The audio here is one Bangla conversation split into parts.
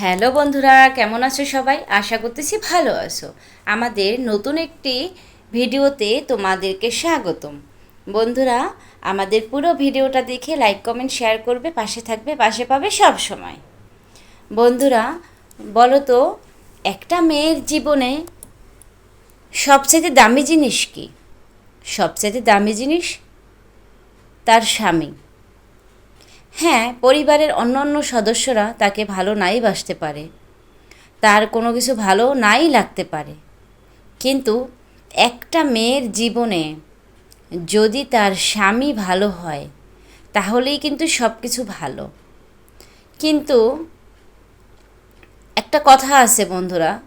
হ্যালো বন্ধুরা, কেমন আছো সবাই? আশা করতেছি ভালো আছো। আমাদের নতুন একটি ভিডিওতে তোমাদেরকে স্বাগতম। বন্ধুরা, আমাদের পুরো ভিডিওটা দেখে লাইক কমেন্ট শেয়ার করবে, পাশে থাকবে, পাশে পাবে সব সময়। বন্ধুরা বলো তো একটা মেয়ের জীবনে সবচেয়ে দামি জিনিস কি? সবচেয়ে দামি জিনিস? তার স্বামী। হ্যাঁ পরিবারের অন্য অন্য সদস্যরা তাকে ভালো নাই বাসতে পারে। তার কোনো কিছু ভালো নাই লাগতে পারে। কিন্তু একটা মেয়ের জীবনে যদি তার স্বামী ভালো হয়, তাহলেই কিন্তু সব কিছু ভালো। কিন্তু একটা কথা আছে বন্ধুরা,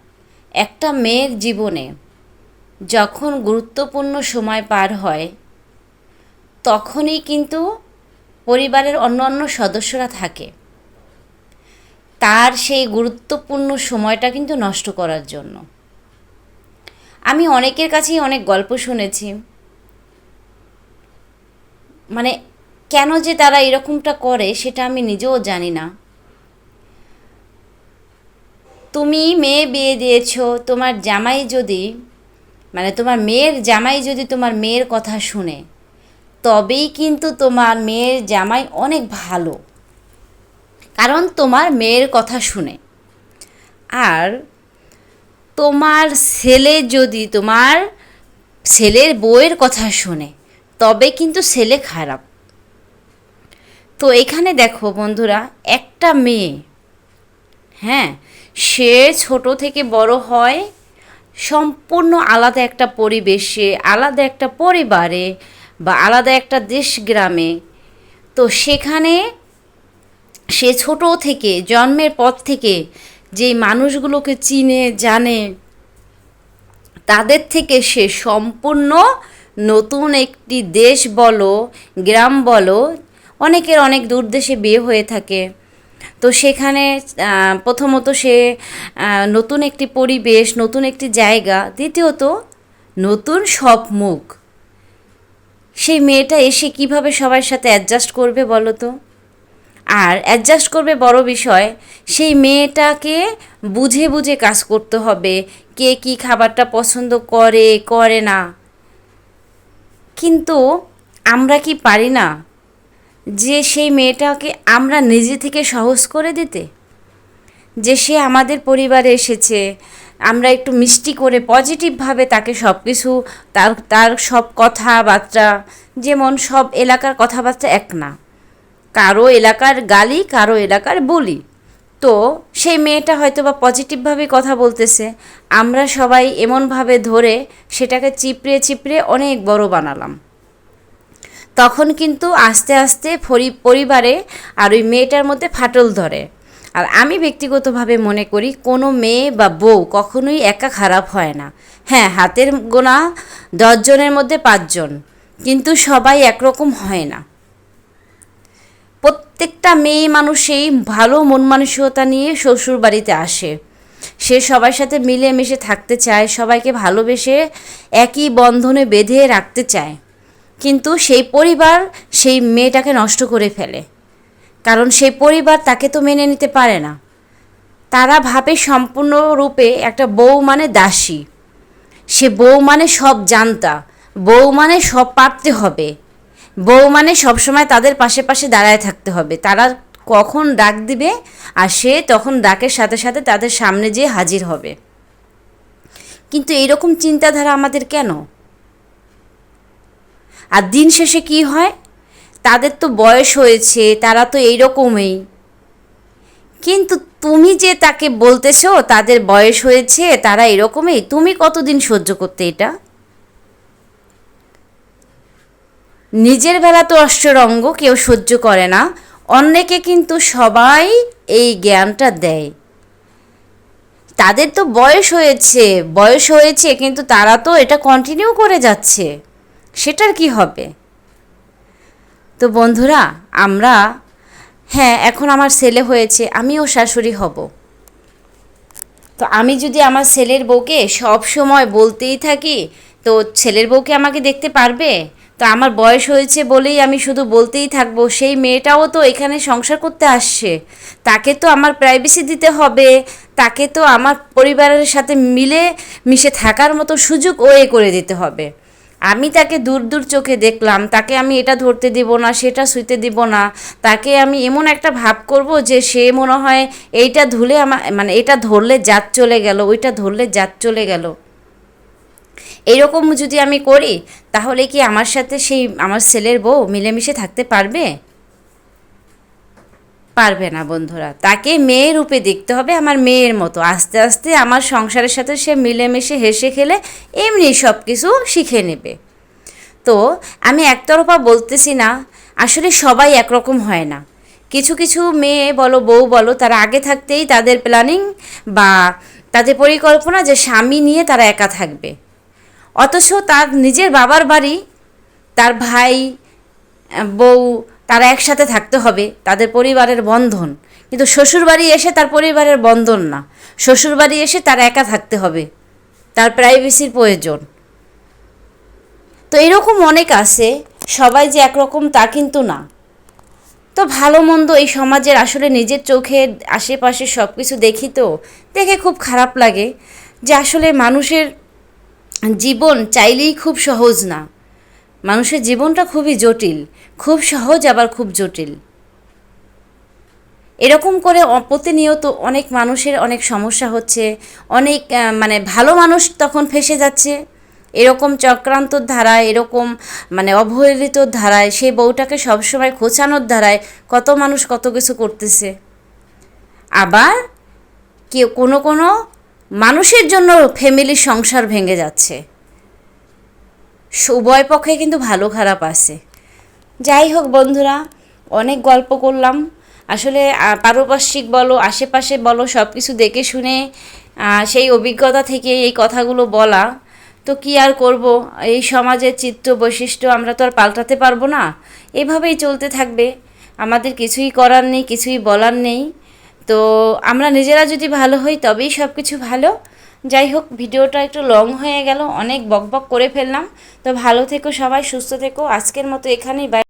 একটা মেয়ের জীবনে যখন গুরুত্বপূর্ণ সময় পার হয়, তখনই কিন্তু পরিবারের অন্য অন্য সদস্যরা থাকে। তার সেই গুরুত্বপূর্ণ সময়টা কিন্তু নষ্ট করার জন্য। আমি অনেকের কাছেই অনেক গল্প শুনেছি। মানে কেন যে তারা এরকমটা করে সেটা আমি নিজেও জানি না। তুমি মেয়ে বিয়ে দিয়েছ, তোমার জামাই যদি মানে তোমার মেয়ের জামাই যদি তোমার মেয়ের কথা শুনে তবেই কিন্তু তোমার মেয়ের জামাই অনেক ভালো। কারণ তোমার মেয়ের কথা শুনে। আর তোমার ছেলে যদি তোমার ছেলের বউয়ের কথা শুনে, তবে কিন্তু ছেলে খারাপ। তো এখানে দেখো বন্ধুরা, একটা মেয়ে হ্যাঁ সে ছোট থেকে বড় হয়, সম্পূর্ণ আলাদা একটা পরিবেশে, আলাদা একটা পরিবারে বা আলাদা একটা দেশ গ্রামে, তো সেখানে সে ছোট থেকে, জন্মের পর থেকে যেই মানুষগুলোকে চিনে, জানে, তাদের থেকে সে সম্পূর্ণ নতুন একটি দেশ বলো, গ্রাম বলো, অনেকের অনেক দূর দেশে বিয়ে হয়ে থাকে। তো সেখানে প্রথমত সে নতুন একটি পরিবেশ, নতুন একটি জায়গা, দ্বিতীয়ত নতুন সব মুখ। সেই মেয়েটা এসে কীভাবে সবার সাথে অ্যাডজাস্ট করবে বলো তো? আর অ্যাডজাস্ট করবে বড় বিষয়, সেই মেয়েটাকে বুঝে বুঝে কাজ করতে হবে, কে কি খাবারটা পছন্দ করে করে না। কিন্তু আমরা কি পারি না যে সেই মেয়েটাকে আমরা নিজে থেকে সহজ করে দিতে? যে সে আমাদের পরিবারে এসেছে, আমরা একটু মিষ্টি করে পজিটিভভাবে তাকে সব কিছু তার তার সব কথাবার্তা, যেমন সব এলাকার কথাবার্তা এক না। কারও এলাকার গালি, কারও এলাকার বলি। তো সেই মেয়েটা হয়তো বা পজিটিভভাবে কথা বলতেছে, আমরা সবাই এমনভাবে ধরে সেটাকে চিপড়ে চিপড়ে অনেক বড় বানালাম। তখন কিন্তু আস্তে আস্তে পরিবারে আর ওই মেয়েটার মধ্যে ফাটল ধরে। আর আমি ব্যক্তিগতভাবে মনে করি কোনো মেয়ে বা বউ কখনোই একা খারাপ হয় না। হ্যাঁ হাতের গোনা দশজনের মধ্যে পাঁচজন, কিন্তু সবাই একরকম হয় না। প্রত্যেকটা মেয়ে মানুষই ভালো মন মানসিকতা নিয়ে শ্বশুর বাড়িতে আসে। সে সবার সাথে মিলেমিশে থাকতে চায়, সবাইকে ভালোবেসে একই বন্ধনে বেঁধে রাখতে চায়। কিন্তু সেই পরিবার সেই মেয়েটাকে নষ্ট করে ফেলে। কারণ সেই পরিবার তাকে তো মেনে নিতে পারে না। তারা ভাবে সম্পূর্ণরূপে একটা বউ মানে দাসী। সে বউ মানে সব জানতা, বউ মানে সব পারতে হবে। বউ মানে সবসময় তাদের পাশে পাশে দাঁড়ায় থাকতে হবে। তারা কখন ডাক দিবে আর সে তখন ডাকের সাথে সাথে তাদের সামনে যেয়ে হাজির হবে। কিন্তু এইরকম চিন্তাধারা আমাদের কেন? আর দিন শেষে কি হয়? তাদের তো বয়স হয়েছে, তারা তো এইরকমই। কিন্তু তুমি যে তাকে বলতেছো, তাদের বয়স হয়েছে, তারা এরকমই, তুমি কতদিন সহ্য করতে এটা? নিজের বেলা তো অষ্টরঙ্গ কেউ সহ্য করে না, অন্যকে কিন্তু সবাই এই জ্ঞানটা দেয়। তাদের তো বয়স হয়েছে বয়স হয়েছে, কিন্তু তারা তো এটা কন্টিনিউ করে যাচ্ছে, সেটার কি হবে? তো বন্ধুরা, আমরা হ্যাঁ এখন আমার ছেলে হয়েছে, আমিও শাশুড়ি হব। তো আমি যদি আমার ছেলের বউকে সব সময় বলতেই থাকি, তো ছেলের বউকে আমাকে দেখতে পারবে? তো আমার বয়স হয়েছে বলেই আমি শুধু বলতেই থাকব, সেই মেয়েটাও তো এখানে সংসার করতে আসছে। তাকে তো আমার প্রাইভেসি দিতে হবে, তাকে তো আমার পরিবারের সাথে মিলে মিশে থাকার মতো সুযোগ ওয়ে করে দিতে হবে। আমি তাকে দূর দূর চোখে দেখলাম, তাকে আমি এটা ধরতে দিব না, সেটা শুইতে দিব না, তাকে আমি এমন একটা ভাব করব যে সে মনে হয় এইটা ধুলে আমার মানে এটা ধরলে জাত চলে গেল, ওইটা ধরলে জাত চলে গেল। এরকম যদি আমি করি, তাহলে কি আমার সাথে সেই, আমার ছেলের বউ মিলেমিশে থাকতে পারবে? পারবে না বন্ধুরা। তাকে মেয়ের রূপে দেখতে হবে আমার মেয়ের মতো। আস্তে আস্তে আমার সংসারের সাথে সে মিলেমিশে হেসে খেলে এমনি সব কিছু শিখে নেবে। তো আমি একতরফা বলতেছি না, আসলে সবাই একরকম হয় না। কিছু কিছু মেয়ে বলো, বউ বলো, তারা আগে থাকতেই তাদের প্ল্যানিং বা তাদের পরিকল্পনা যে স্বামী নিয়ে তারা একা থাকবে। অথচ তার নিজের বাবার বাড়ি, তার ভাই, বউ তারা একসাথে থাকতে হবে, তাদের পরিবারের বন্ধন। কিন্তু শ্বশুরবাড়ি এসে তার পরিবারের বন্ধন না। শ্বশুরবাড়ি এসে তার একা থাকতে হবে, তার প্রাইভেসির প্রয়োজন। তো এরকম অনেক আছে, সবাই যে একরকম তা কিন্তু না। তো ভালো মন্দ এই সমাজের আসলে নিজের চোখে আশেপাশে সব কিছু দেখি তো, দেখে খুব খারাপ লাগে যে আসলে মানুষের জীবন চাইলেই খুব সহজ না। মানুষের জীবনটা খুবই জটিল, খুব সহজ, আবার খুব জটিল। এরকম করে প্রতিনিয়ত অনেক মানুষের অনেক সমস্যা হচ্ছে, অনেক মানে ভালো মানুষ তখন ফেসে যাচ্ছে। এরকম চক্রান্তর ধারায়, এরকম মানে অবহেলিত ধারায়, সেই বউটাকে সবসময় খোঁচানোর ধারায় কত মানুষ কত কিছু করতেছে। আবার কেউ কোনো কোনো মানুষের জন্য ফ্যামিলির সংসার ভেঙে যাচ্ছে। উভয় পক্ষে কিন্তু ভালো খারাপ আছে। যাই হোক বন্ধুরা, অনেক গল্প করলাম। আসলে পারিপার্শ্বিক বলো, আশেপাশে বলো সব কিছু দেখে শুনে সেই অভিজ্ঞতা থেকে এই কথাগুলো বলা। তো কি আর করব? এই সমাজের চিত্র বৈশিষ্ট্য আমরা তো আর পাল্টাতে পারব না। এভাবেই চলতে থাকবে। আমাদের কিছুই করার নেই, কিছুই বলার নেই। তো আমরা নিজেরা যদি ভালো হই, তবেই সব কিছু ভালো। যাই হোক, ভিডিওটা একটু লং হয়ে গেল, অনেক বকবক করে ফেললাম। তো ভালো থেকো সবাই, সুস্থ থেকো। আজকের মতো এখানেই বাই